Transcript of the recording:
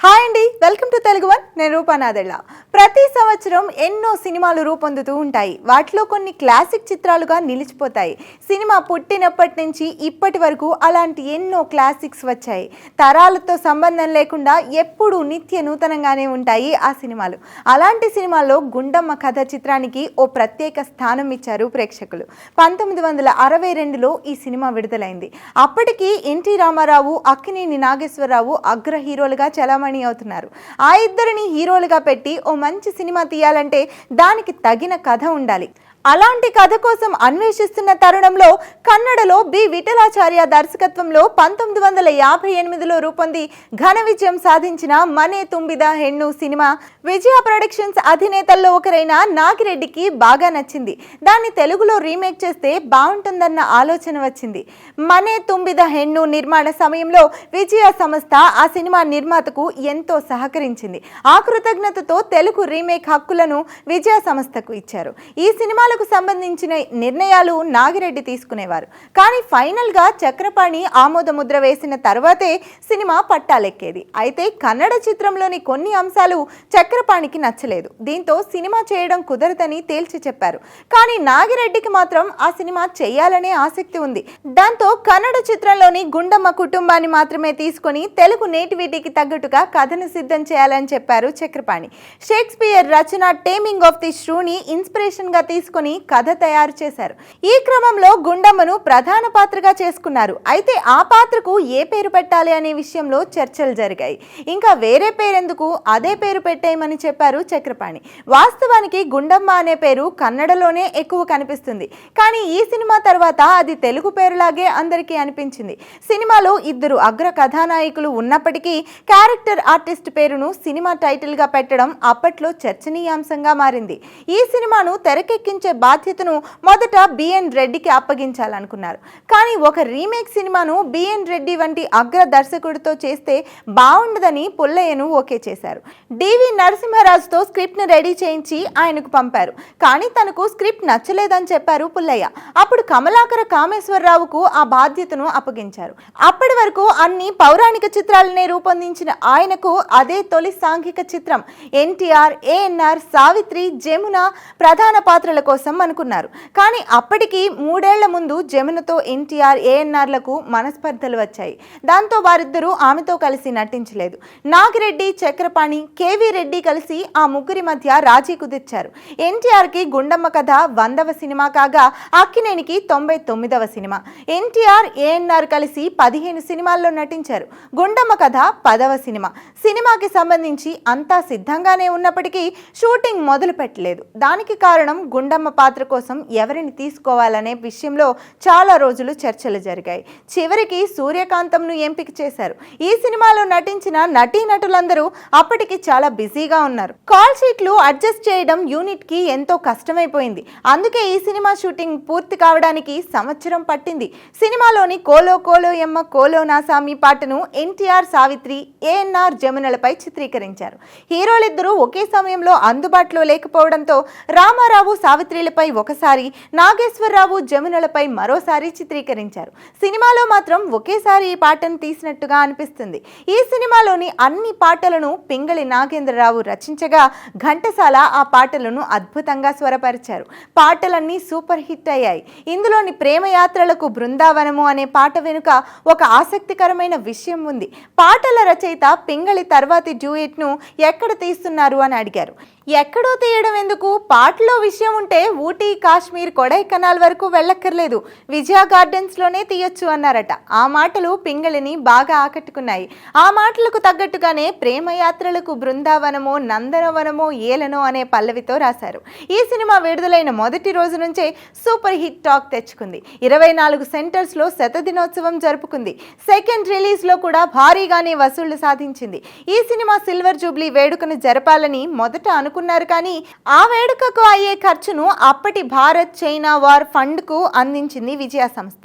Hi అండి welcome to Telugu one నేను రూపానాదెళ్ళ ప్రతి సంవత్సరం ఎన్నో సినిమాలు రూపొందుతూ ఉంటాయి. వాటిలో కొన్ని క్లాసిక్ చిత్రాలుగా నిలిచిపోతాయి. సినిమా పుట్టినప్పటి నుంచి ఇప్పటి వరకు అలాంటి ఎన్నో క్లాసిక్స్ వచ్చాయి. తరాలతో సంబంధం లేకుండా ఎప్పుడూ నిత్య నూతనంగానే ఉంటాయి ఆ సినిమాలు. అలాంటి సినిమాల్లో గుండమ్మ కథ చిత్రానికి ఓ ప్రత్యేక స్థానం ఇచ్చారు ప్రేక్షకులు. పంతొమ్మిది వందల అరవై రెండులో ఈ సినిమా విడుదలైంది. అప్పటికి ఎన్టీ రామారావు అక్కినేని నాగేశ్వరరావు అగ్ర హీరోలుగా చలామణి అవుతున్నారు. ఆ ఇద్దరిని హీరోలుగా పెట్టి ఓ మంచి సినిమా తీయాలంటే దానికి తగిన కథ ఉండాలి. అలాంటి కథ కోసం అన్వేషిస్తున్న తరుణంలో కన్నడలో బి. విఠలాచార్య దర్శకత్వంలో పంతొమ్మిది వందల యాభై ఎనిమిదిలో రూపొంది ఘన విజయం సాధించిన మనే తుంబిద హెన్ను సినిమా. విజయ ప్రొడక్షన్స్ అధినేతల్లో ఒకరైన నాగిరెడ్డికి బాగా నచ్చింది. దాన్ని తెలుగులో రీమేక్ చేస్తే బాగుంటుందన్న ఆలోచన వచ్చింది. మనే తుంబిద హెన్ను నిర్మాణ సమయంలో విజయ సంస్థ ఆ సినిమా నిర్మాతకు ఎంతో సహకరించింది. ఆ కృతజ్ఞతతో తెలుగు రీమేక్ హక్కులను విజయ సంస్థకు ఇచ్చారు. ఈ సినిమాలో సినిమాలకు సంబంధించిన నిర్ణయాలు నాగిరెడ్డి తీసుకునేవారు. కానీ ఫైనల్గా చక్రపాణి ఆమోదముద్ర వేసిన తర్వాతే సినిమా పట్టాలెక్కేది. అయితే కన్నడ చిత్రంలోని కొన్ని అంశాలు చక్రపాణికి నచ్చలేదు. దీంతో సినిమా చేయడం కుదరదని తేల్చి చెప్పారు. కానీ నాగిరెడ్డికి మాత్రం ఆ సినిమా చేయాలనే ఆసక్తి ఉంది. దాంతో కన్నడ చిత్రంలోని గుండమ్మ కుటుంబాన్ని మాత్రమే తీసుకొని తెలుగు నేటివిటీకి తగ్గట్టుగా కథను సిద్ధం చేయాలని చెప్పారు చక్రపాణి. షేక్స్పియర్ రచన టేమింగ్ ఆఫ్ ది శ్రూని ఇన్స్పిరేషన్గా తీసుకొని కథ తయారు చేశారు. ఈ క్రమంలో గుండమ్మను ప్రధాన పాత్రగా చేసుకున్నారు. అయితే ఆ పాత్రకు ఏ పేరు పెట్టాలి అనే విషయంలో చర్చలు జరిగాయి. ఇంకా వేరే పేరెందుకు అదే పేరు పెట్టేయమని చెప్పారు చక్రపాణి. వాస్తవానికి గుండమ్మ అనే పేరు కన్నడలోనే ఎక్కువ కనిపిస్తుంది. కానీ ఈ సినిమా తర్వాత అది తెలుగు పేరులాగే అందరికీ అనిపించింది. సినిమాలో ఇద్దరు అగ్ర కథానాయకులు ఉన్నప్పటికీ క్యారెక్టర్ ఆర్టిస్ట్ పేరును సినిమా టైటిల్గా పెట్టడం అప్పట్లో చర్చనీయాంశంగా మారింది. ఈ సినిమాను తెరకెక్కించే బాధ్యతను మొదట బిఎన్ రెడ్డికి అప్పగించాలనుకున్నారు. కానీ ఒక రీమేక్ సినిమాను బిఎన్ రెడ్డి వంటి అగ్ర దర్శకుడితో చేస్తే బాగుండదని పుల్లయ్యను ఓకే చేశారు. డివి నరసింహరాజుతో స్క్రిప్ట్ను రెడీ చేయించి ఆయనకు పంపారు. కానీ తనకు స్క్రిప్ట్ నచ్చలేదని చెప్పారు పుల్లయ్య. అప్పుడు కమలాకర కామేశ్వరరావుకు ఆ బాధ్యతను అప్పగించారు. అప్పటి వరకు అన్ని పౌరాణిక చిత్రాలనే రూపొందించిన ఆయనకు అదే తొలి సాంఘిక చిత్రం. ఎన్టీఆర్ ఏఎన్ఆర్ సావిత్రి జమున ప్రధాన పాత్రల కోసం అనుకున్నారు. కానీ అప్పటికి మూడేళ్ళ ముందు జమునతో ఎన్టీఆర్ ఏఎన్ఆర్లకు మనస్పర్ధలు వచ్చాయి. దాంతో వారిద్దరూ ఆమెతో కలిసి నటించలేదు. నాగిరెడ్డి చక్రపాణి కేవీ రెడ్డి కలిసి ఆ ముగ్గురి మధ్య రాజీ కుదిర్చారు. ఎన్టీఆర్కి గుండమ్మ కథ వందవ సినిమా కాగా అక్కినేనికి తొంభై తొమ్మిదవ సినిమా. ఎన్టీఆర్ ఏఎన్ఆర్ కలిసి పదిహేను సినిమాల్లో నటించారు. గుండమ్మ కథ పదవ సినిమా. సినిమాకి సంబంధించి అంతా సిద్ధంగానే ఉన్నప్పటికీ షూటింగ్ మొదలు పెట్టలేదు దానికి కారణం గుండమ్మ పాత్ర కోసం ఎవరిని తీసుకోవాలనే విషయంలో చాలా రోజులు చర్చలు జరిగాయి. చివరికి సూర్యకాంతంను ఎంపిక చేశారు. ఈ సినిమాలో నటించిన నటీనటులందరూ అప్పటికి చాలా బిజీగా ఉన్నారు. కాల్ షీట్లు అడ్జస్ట్ చేయడం యూనిట్కి ఎంతో కష్టమైపోయింది. అందుకే ఈ సినిమా షూటింగ్ పూర్తి కావడానికి సంవత్సరం పట్టింది. సినిమాలోని కోలో కోలో ఎమ్మ కోలో నాసామి పాటను ఎన్టీఆర్ సావిత్రి ఏఎన్ఆర్ జమునలపై చిత్రీకరించారు. హీరోలిద్దరూ ఒకే సమయంలో అందుబాటులో లేకపోవడంతో రామారావు సావిత్రి సావిత్రిలపై ఒకసారి నాగేశ్వరరావు జమునలపై మరోసారి చిత్రీకరించారు. సినిమాలో మాత్రం ఒకేసారి ఈ పాటను తీసినట్టుగా అనిపిస్తుంది. ఈ సినిమాలోని అన్ని పాటలను పింగళి నాగేంద్రరావు రచించగా ఘంటసాల ఆ పాటలను అద్భుతంగా స్వరపరిచారు. పాటలన్నీ సూపర్ హిట్ అయ్యాయి. ఇందులోని ప్రేమయాత్రలకు బృందావనము అనే పాట వెనుక ఒక ఆసక్తికరమైన విషయం ఉంది. పాటల రచయిత పింగళి తర్వాతి డ్యూయెట్ను ఎక్కడ తీస్తున్నారు అని అడిగారు. ఎక్కడో తీయడం ఎందుకు? పాటలో విషయం ఉంటే ఊటీ కాశ్మీర్ కొడైకెనాల్ వరకు వెళ్ళక్కర్లేదు. విజయ గార్డెన్స్లోనే తీయొచ్చు అన్నారట. ఆ మాటలు పింగళిని బాగా ఆకట్టుకున్నాయి. ఆ మాటలకు తగ్గట్టుగానే ప్రేమ యాత్రలకు బృందావనమో నందనవనమో ఏలనో అనే పల్లవితో రాశారు. ఈ సినిమా విడుదలైన మొదటి రోజు నుంచే సూపర్ హిట్ టాక్ తెచ్చుకుంది. ఇరవై నాలుగు సెంటర్స్లో శతదినోత్సవం జరుపుకుంది. సెకండ్ రిలీజ్లో కూడా భారీగానే వసూళ్ళు సాధించింది. ఈ సినిమా సిల్వర్ జూబ్లీ వేడుకను జరపాలని మొదట అనుకున్నారు. కానీ ఆ వేడుకకు అయ్యే ఖర్చును అప్పటి భారత్ చైనా వార్ ఫండ్కు అందించింది విజయ సంస్థ.